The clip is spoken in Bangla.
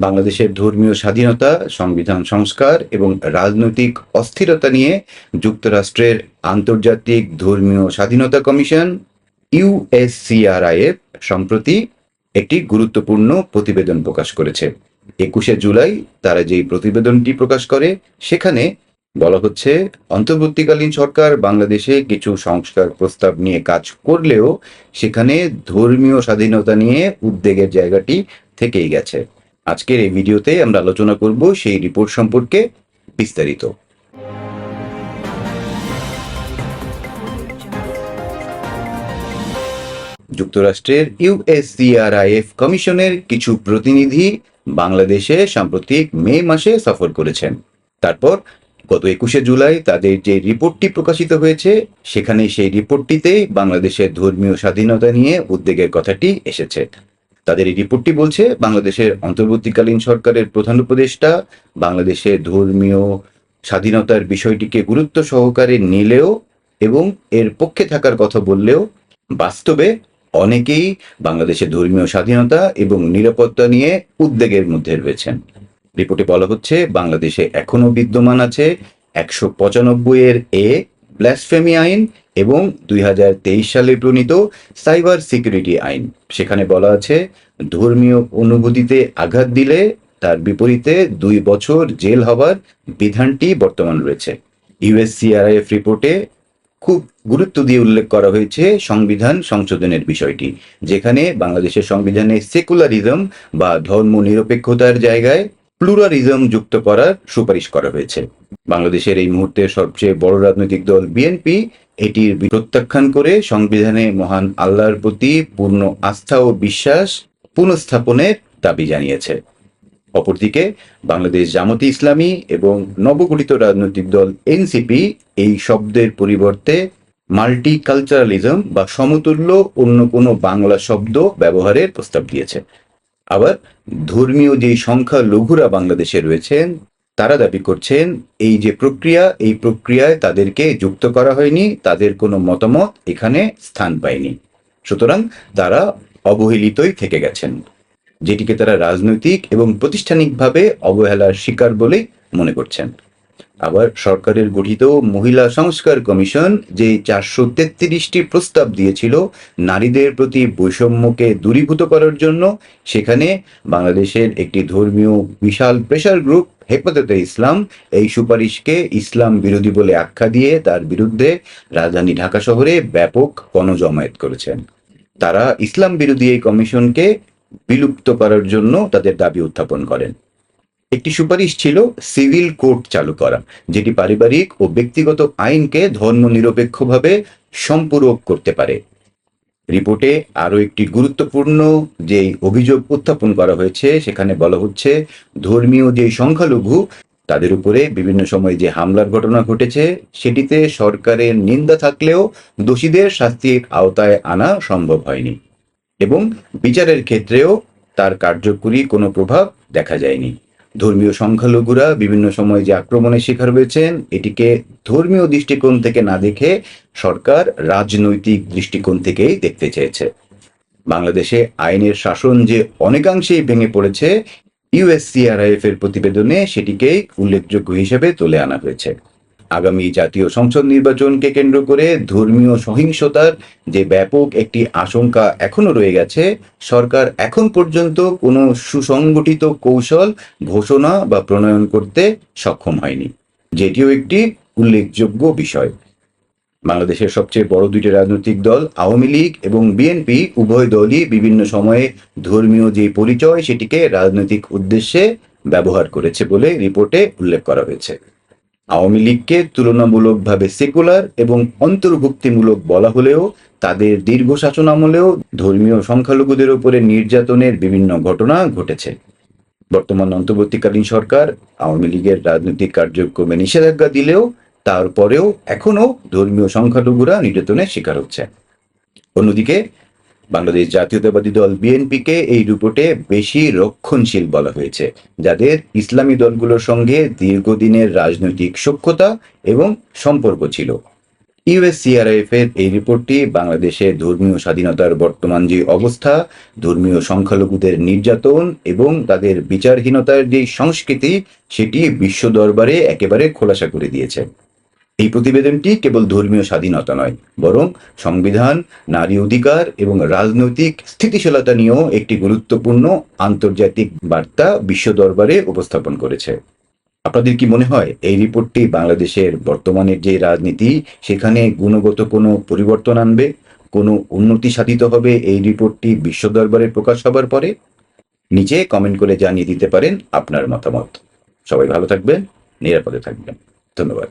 বাংলাদেশের ধর্মীয় স্বাধীনতা, সংবিধান সংস্কার এবং রাজনৈতিক অস্থিরতা নিয়ে যুক্তরাষ্ট্রের আন্তর্জাতিক ধর্মীয় স্বাধীনতা কমিশন ইউএসসিআরআইএফ সম্প্রতি একটি গুরুত্বপূর্ণ প্রতিবেদন প্রকাশ করেছে। একুশে জুলাই তারা যেই প্রতিবেদনটি প্রকাশ করে, সেখানে বলা হচ্ছে, অন্তর্বর্তীকালীন সরকার বাংলাদেশে কিছু সংস্কার প্রস্তাব নিয়ে কাজ করলেও সেখানে ধর্মীয় স্বাধীনতা নিয়ে উদ্বেগের জায়গাটি থেকেই গেছে। আজকের এই ভিডিওতে আমরা আলোচনা করব সেই রিপোর্ট সম্পর্কে বিস্তারিত। যুক্তরাষ্ট্রের ইউএসসিআরআইএফ কমিশনের কিছু প্রতিনিধি বাংলাদেশে সাম্প্রতিক মে মাসে সফর করেছেন। তারপর গত একুশে জুলাই তাদের যে রিপোর্টটি প্রকাশিত হয়েছে, সেখানে সেই রিপোর্টটিতেই বাংলাদেশের ধর্মীয় স্বাধীনতা নিয়ে উদ্বেগের কথাটি এসেছে। তাদের এই রিপোর্টটি বলছে, বাংলাদেশের অন্তর্বর্তীকালীন সরকারের প্রধান উপদেষ্টা বাংলাদেশের ধর্মীয় স্বাধীনতার বিষয়টিকে গুরুত্ব সহকারে নিলেও এবং এর পক্ষে থাকার কথা বললেও বাস্তবে অনেকেই বাংলাদেশের ধর্মীয় স্বাধীনতা এবং নিরাপত্তা নিয়ে উদ্বেগের মধ্যে রয়েছেন। রিপোর্টে বলা হচ্ছে, বাংলাদেশে এখনও বিদ্যমান আছে একশো পঁচানব্বই এর এ ব্ল্যাসফেমি আইন এবং দুই হাজার তেইশ সালে প্রণীত সাইবার সিকিউরিটি আইন। সেখানে বলা আছে, ধর্মীয় অনুভূতিতে আঘাত দিলে তার বিপরীতে দুই বছর জেল হওয়ার বিধানটি বর্তমান রয়েছে। ইউএসসিআরআইএফ রিপোর্টে খুব গুরুত্ব দিয়ে উল্লেখ করা হয়েছে সংবিধান সংশোধনের বিষয়টি, যেখানে বাংলাদেশের সংবিধানে সেকুলারিজম বা ধর্ম নিরপেক্ষতার জায়গায় প্লুরালিজম যুক্ত করার সুপারিশ করা হয়েছে। বাংলাদেশের এই মুহূর্তে সবচেয়ে বড় রাজনৈতিক দল বিএনপি এটির প্রত্যাখ্যান করে সংবিধানে মহান আল্লাহর প্রতি পূর্ণ আস্থা ও বিশ্বাস পুনঃস্থাপনের দাবি জানিয়েছে। অপরদিকে, বাংলাদেশ জামাতে ইসলামী এবং নবগঠিত রাজনৈতিক দল এনসিপি এই শব্দের পরিবর্তে মাল্টি কালচারালিজম বা সমতুল্য অন্য কোনো বাংলা শব্দ ব্যবহারের প্রস্তাব দিয়েছে। আবার ধর্মীয় যে সংখ্যা লঘুরা বাংলাদেশে রয়েছেন, তারা দাবি করছেন, এই যে প্রক্রিয়া, এই প্রক্রিয়ায় তাদেরকে যুক্ত করা হয়নি, তাদের কোনো মতামত এখানে স্থান পায়নি। সুতরাং তারা অবহেলিতই থেকে গেছেন, যেটিকে তারা রাজনৈতিক এবং প্রতিষ্ঠানিকভাবে অবহেলার শিকার বলে মনে করছেন। আবার সরকারের গঠিত মহিলা সংস্কার কমিশন যে চারশো তেত্রিশটি প্রস্তাব দিয়েছিল নারীদের প্রতি বৈষম্যকে দূরীভূত করার জন্য, সেখানে বাংলাদেশের একটি ধর্মীয় বিশাল প্রেশার গ্রুপ হেফাজতে ইসলাম, এই সুপারিশকে ইসলাম বিরোধী বলে আখ্যা দিয়ে তার বিরুদ্ধে রাজধানী ঢাকা শহরে ব্যাপক গণজমায়েত করেছেন। তারা ইসলাম বিরোধী এই কমিশনকে বিলুপ্ত করার জন্য তাদের দাবি উত্থাপন করেন। একটি সুপারিশ ছিল সিভিল কোর্ট চালু করা, যেটি পারিবারিক ও ব্যক্তিগত আইনকে ধর্মনিরপেক্ষভাবে সম্পূরক করতে পারে। রিপোর্টে আরও একটি গুরুত্বপূর্ণ যে অভিযোগ উত্থাপন করা হয়েছে, সেখানে বলা হচ্ছে ধর্মীয় যে সংখ্যালঘু, তাদের উপরে বিভিন্ন সময় যে হামলার ঘটনা ঘটেছে, সেটিতে সরকারের নিন্দা থাকলেও দোষীদের শাস্তির আওতায় আনা সম্ভব হয়নি এবং বিচারের ক্ষেত্রেও তার কার্যকরী কোনো প্রভাব দেখা যায়নি। ধর্মীয় সংখ্যালঘুরা বিভিন্ন সময় যে আক্রমণের শিকার হয়েছেন, এটিকে ধর্মীয় দৃষ্টিকোণ থেকে না দেখে সরকার রাজনৈতিক দৃষ্টিকোণ থেকেই দেখতে চেয়েছে। বাংলাদেশে আইনের শাসন যে অনেকাংশেই ভেঙে পড়েছে ইউএসসিআরআইএফ এর প্রতিবেদনে সেটিকেই উল্লেখযোগ্য হিসেবে তুলে আনা হয়েছে। আগামী জাতীয় সংসদ নির্বাচনকে কেন্দ্র করে ধর্মীয় সহিংসতার যে ব্যাপক একটি আশঙ্কা এখনও রয়ে গেছে, সরকার এখন পর্যন্ত কোনো সুসংগঠিত কৌশল, ঘোষণা বা প্রণয়ন করতে সক্ষম হয়নি। যেটিও একটি উল্লেখযোগ্য বিষয়। বাংলাদেশের সবচেয়ে বড় দুইটি রাজনৈতিক দল, আওয়ামী লীগ এবং বিএনপি, উভয় দলই বিভিন্ন সময়ে ধর্মীয় যে পরিচয় সেটিকে রাজনৈতিক উদ্দেশ্যে ব্যবহার করেছে বলে রিপোর্টে উল্লেখ করা হয়েছে। আওয়ামী লীগকে তুলনামূলকভাবে সেকুলার এবং অন্তর্ভুক্তিমূলক বলা হলেও তাদের দীর্ঘ শাসন আমলেও ধর্মীয় সংখ্যালঘুদের উপরে নির্যাতনের বিভিন্ন ঘটনা ঘটেছে। বর্তমান অন্তর্বর্তীকালীন সরকার আওয়ামী লীগের রাজনৈতিক কার্যক্রমে নিষেধাজ্ঞা দিলেও তারপরেও এখনও ধর্মীয় সংখ্যালঘুরা নির্যাতনের শিকার হচ্ছে। অন্যদিকে বাংলাদেশ জাতীয়তাবাদী দল বিএনপিকে এই রিপোর্টে বেশি রক্ষণশীল বলা হয়েছে, যাদের ইসলামী দলগুলোর সঙ্গে দীর্ঘদিনের রাজনৈতিক সখ্যতা এবং সম্পর্ক ছিল। ইউএসসিআরএফ এর এই রিপোর্টটি বাংলাদেশে ধর্মীয় স্বাধীনতার বর্তমান যে অবস্থা, ধর্মীয় সংখ্যালঘুদের নির্যাতন এবং তাদের বিচারহীনতার যে সংস্কৃতি, সেটি বিশ্ব দরবারে একেবারে খোলাসা করে দিয়েছে। এই প্রতিবেদনটি কেবল ধর্মীয় স্বাধীনতা নয়, বরং সংবিধান, নারী অধিকার এবং রাজনৈতিক স্থিতিশীলতা নিয়েও একটি গুরুত্বপূর্ণ আন্তর্জাতিক বার্তা বিশ্ব দরবারে উপস্থাপন করেছে। আপনাদের কি মনে হয় এই রিপোর্টটি বাংলাদেশের বর্তমানের যে রাজনীতি, সেখানে গুণগত কোনো পরিবর্তন আনবে? কোনো উন্নতি সাধিত হবে এই রিপোর্টটি বিশ্ব দরবারে প্রকাশ হবার পরে? নিচে কমেন্ট করে জানিয়ে দিতে পারেন আপনার মতামত। সবাই ভালো থাকবেন, নিরাপদে থাকবেন। ধন্যবাদ।